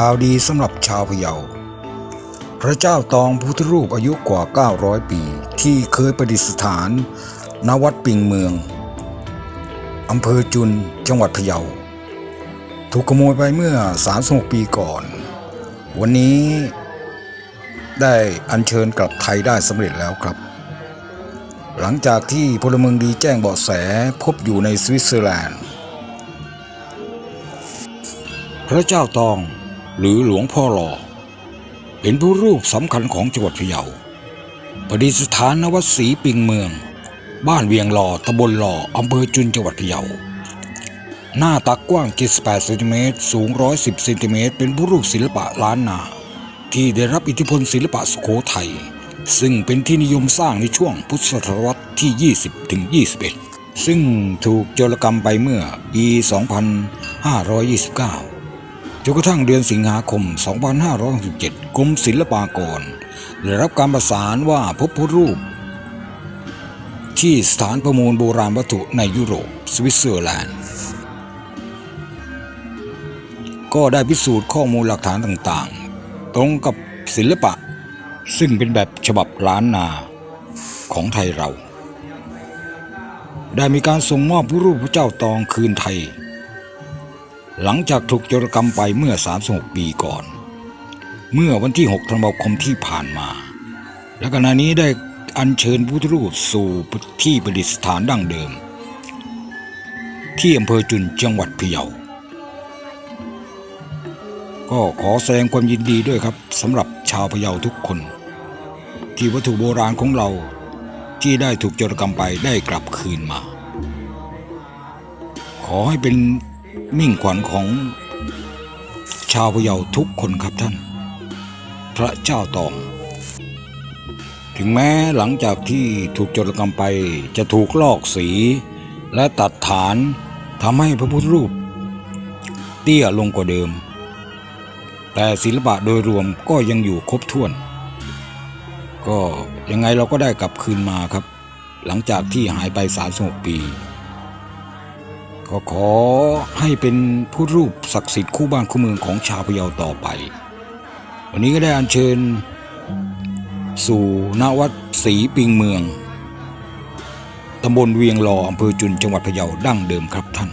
ข่าวดีสำหรับชาวพะเยา พระเจ้าตองพุทธรูปอายุกว่า 900 ปี ที่เคยประดิษฐาน ณ วัดปิงเมือง อำเภอจุน จังหวัดพะเยา ถูกขโมยไปเมื่อ 36 ปีก่อน วันนี้ได้อัญเชิญกลับไทยได้สำเร็จแล้วครับ หลังจากที่พลเมืองดีแจ้งเบาะแสพบอยู่ในสวิตเซอร์แลนด์พระเจ้าตอง หรือหลวงพ่อหล่อเป็นผู้รูปสำคัญของจังหวัดพะเยาประดิษฐานณวัดศรีปิงเมือง บ้านเวียงหล่อตำบลหล่ออำเภอจุนจังหวัดพะเยาหน้าตักกว้าง 78เซนติเมตรสูง 110เซนติเมตรเป็นผู้รูปศิลปะล้านนา ที่ได้รับอิทธิพลศิลปะสุโขทัยซึ่งเป็นที่นิยมสร้างในช่วงพุทธศตวรรษที่ 20 ถึง 21 ซึ่งถูกโจรกรรมไปเมื่อปี 2529 จนกระทั่งเดือนสิงหาคม 2567กรมศิลปากร ได้รับการประสานว่าพบพระรูป ที่สถานประมูลโบราณวัตถุในยุโรป สวิตเซอร์แลนด์ ก็ได้พิสูจน์ข้อมูลหลักฐานต่างๆ ตรงกับศิลปะ ซึ่งเป็นแบบฉบับล้านนาของไทยเรา ได้มีการส่งมอบรูปพระเจ้าตองคืนไทย หลังจากถูกโจรกรรมไปเมื่อ 36 ปีก่อน เมื่อวันที่ 6 ธันวาคมที่ผ่านมา และขณะนี้ได้อัญเชิญพุทธรูปสู่ที่ประดิษฐานดั้งเดิม ที่อำเภอจุนจังหวัดพะเยา ก็ขอแสดงความยินดีด้วยครับสำหรับชาวพะเยาทุกคน ที่วัตถุโบราณของเราที่ได้ถูกโจรกรรมไปได้กลับคืนมา ขอให้เป็น มิ่งขวัญของชาวพะเยาทุกคนครับท่าน พระเจ้าตอง ถึงแม้หลังจากที่ถูกโจรกรรมไปจะถูกลอกสี และตัดฐานทำให้พระพุทธรูป เตี้ยลงกว่าเดิม แต่ศิลปะโดยรวมก็ยังอยู่ครบถ้วน ก็ยังไงเราก็ได้กลับคืนมาครับ หลังจากที่หายไป36ปี ก็ขอให้เป็นผู้รูปศักดิ์สิทธิ์คู่บ้านคู่เมืองของชาวพะเยาต่อไป วันนี้ก็ได้อัญเชิญ สู่ณวัดศรีปิงเมืองตำบลเวียงหลออำเภอจุนจังหวัดพะเยาดั้งเดิมครับท่าน